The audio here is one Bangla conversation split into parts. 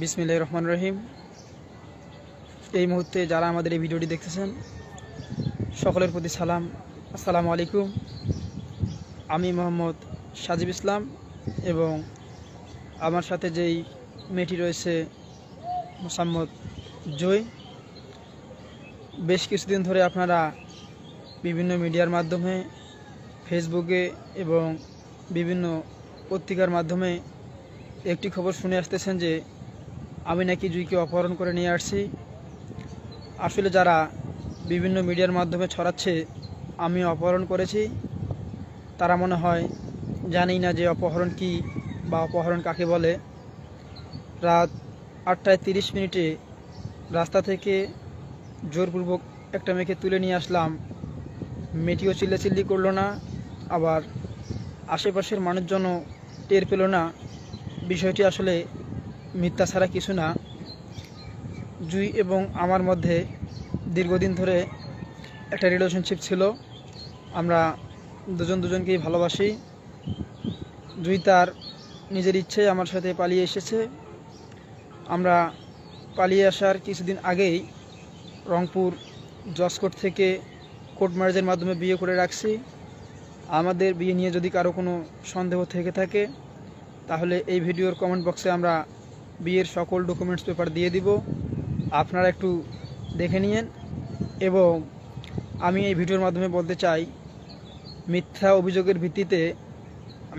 বিসমিল্লাহ রহমান রহিম। এই মুহূর্তে যারা আমাদের এই ভিডিওটি দেখতেছেন, সকলের প্রতি সালাম। আসসালামু আলাইকুম। আমি মোহাম্মদ সাজিব ইসলাম এবং আমার সাথে যেই মেয়েটি রয়েছে, মোসাম্মদ জয় বেশ কিছুদিন ধরে আপনারা বিভিন্ন মিডিয়ার মাধ্যমে, ফেসবুকে এবং বিভিন্ন পত্রিকার মাধ্যমে একটি খবর শুনে আসতেছেন যে আমি নাকি জুইকে অপহরণ করে নিয়ে আসছি। আসলে যারা বিভিন্ন মিডিয়ার মাধ্যমে ছড়াচ্ছে, আমি অপহরণ করেছি। তারা মনে হয় জানি না যে অপহরণ কি বা অপহরণ কাকে বলে। রাত আটটায় তিরিশ মিনিটে রাস্তা থেকে জোরপূর্বক একটা মেয়েকে তুলে নিয়ে আসলাম। মেয়েটিও চিল্লাচিল্লি করল না, আবার আশেপাশের মানুষজনও টের পেল না। বিষয়টি আসলে মিথ্যা ছাড়া কিছু না। জুই এবং আমার মধ্যে দীর্ঘদিন ধরে একটা রিলেশনশিপ ছিল। আমরা দুজন দুজনকেই ভালোবাসি। জুই তার নিজের ইচ্ছে আমার সাথে পালিয়ে এসেছে। আমরা পালিয়ে আসার কিছুদিন আগেই রংপুর জসকোট থেকে কোর্ট ম্যারেজের মাধ্যমে বিয়ে করে রাখছি। আমাদের বিয়ে নিয়ে যদি কারও কোনো সন্দেহ থেকে থাকে, তাহলে এই ভিডিওর কমেন্ট বক্সে আমরা বিয়ের সকল ডকুমেন্টস পেপার দিয়ে দিব। আপনারা একটু দেখে নিন এবং আমি এই ভিডিওর মাধ্যমে বলতে চাই, মিথ্যা অভিযোগের ভিত্তিতে,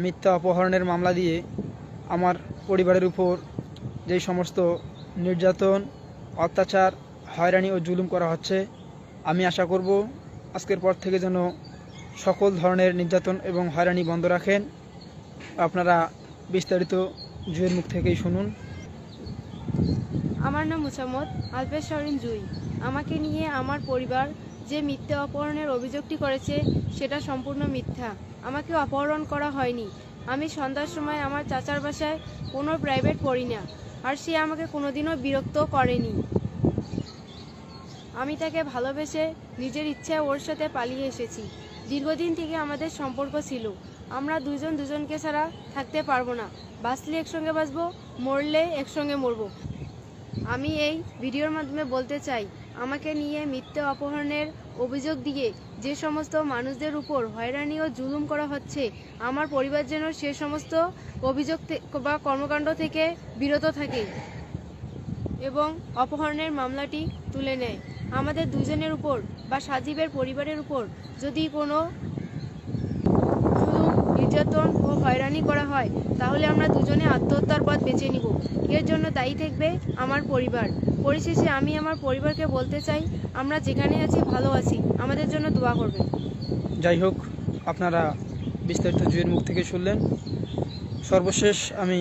মিথ্যা অপহরণের মামলা দিয়ে আমার পরিবারের উপর যেই সমস্ত নির্যাতন, অত্যাচার, হয়রানি ও জুলুম করা হচ্ছে, আমি আশা করব আজকের পর থেকে যেন সকল ধরনের নির্যাতন এবং হয়রানি বন্ধ রাখেন। আপনারা বিস্তারিত জুয়ের মুখ থেকেই শুনুন। আমার নাম মুসাম্মদ আলপেশ শরিন জুই। আমাকে নিয়ে আমার পরিবার যে মিথ্যে অপহরণের অভিযোগটি করেছে, সেটা সম্পূর্ণ মিথ্যা। আমাকে অপহরণ করা হয়নি। আমি সন্ধ্যার সময় আমার চাচার বাসায় কোনো প্রাইভেট পড়ি না, আর সে আমাকে কোনোদিনও বিরক্ত করেনি। আমি তাকে ভালোবেসে নিজের ইচ্ছায় ওর সাথে পালিয়ে এসেছি। দীর্ঘদিন থেকে আমাদের সম্পর্ক ছিল। আমরা দুজন দুজনকে ছাড়া থাকতে পারব না। বাঁচলে একসঙ্গে বাঁচবো, মরলে একসঙ্গে মরবো। আমি এই ভিডিওর মাধ্যমে বলতে চাই, আমাকে নিয়ে মিথ্যে অপহরণের অভিযোগ দিয়ে যে সমস্ত মানুষদের উপর হয়রানি ও জুলুম করা হচ্ছে, আমার পরিবার যেন সে সমস্ত অভিযোগ বা কর্মকাণ্ড থেকে বিরত থাকে এবং অপহরণের মামলাটি তুলে নেয়। আমাদের দুজনের উপর বা সাজীবের পরিবারের উপর যদি কোনো নির্যাতন ও হয়রানি করা হয়, তাহলে আমরা দুজনে আত্মহত্যার পথ বেছে নিব। এর জন্য দায়ী থাকবে আমার পরিবার। পরিশেষে আমি আমার পরিবারকে বলতে চাই, আমরা যেখানে আছি ভালো আছি, আমাদের জন্য দোয়া করবেন। যাই হোক, আপনারা বিস্তারিত জুয়ের মুখ থেকে শুনলেন। সর্বশেষ আমি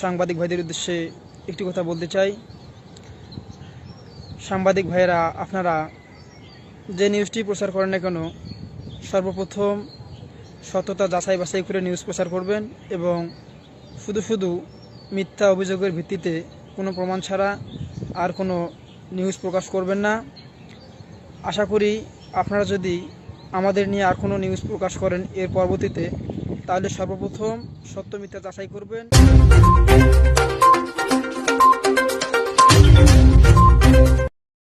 সাংবাদিক ভাইদের উদ্দেশ্যে একটি কথা বলতে চাই। সাংবাদিক ভাইয়েরা, আপনারা যে নিউজটি প্রচার করেন না কেন, সর্বপ্রথম সততা যাচাই বাছাই করে নিউজ প্রচার করবেন এবং শুধু শুধু মিথ্যা অভিযোগের ভিত্তিতে কোনো প্রমাণ ছাড়া আর কোনো নিউজ প্রকাশ করবেন না। আশা করি আপনারা যদি আমাদের নিয়ে আর কোনো নিউজ প্রকাশ করেন এর পরবর্তীতে, তাহলে সর্বপ্রথম সত্য মিথ্যা যাচাই করবেন।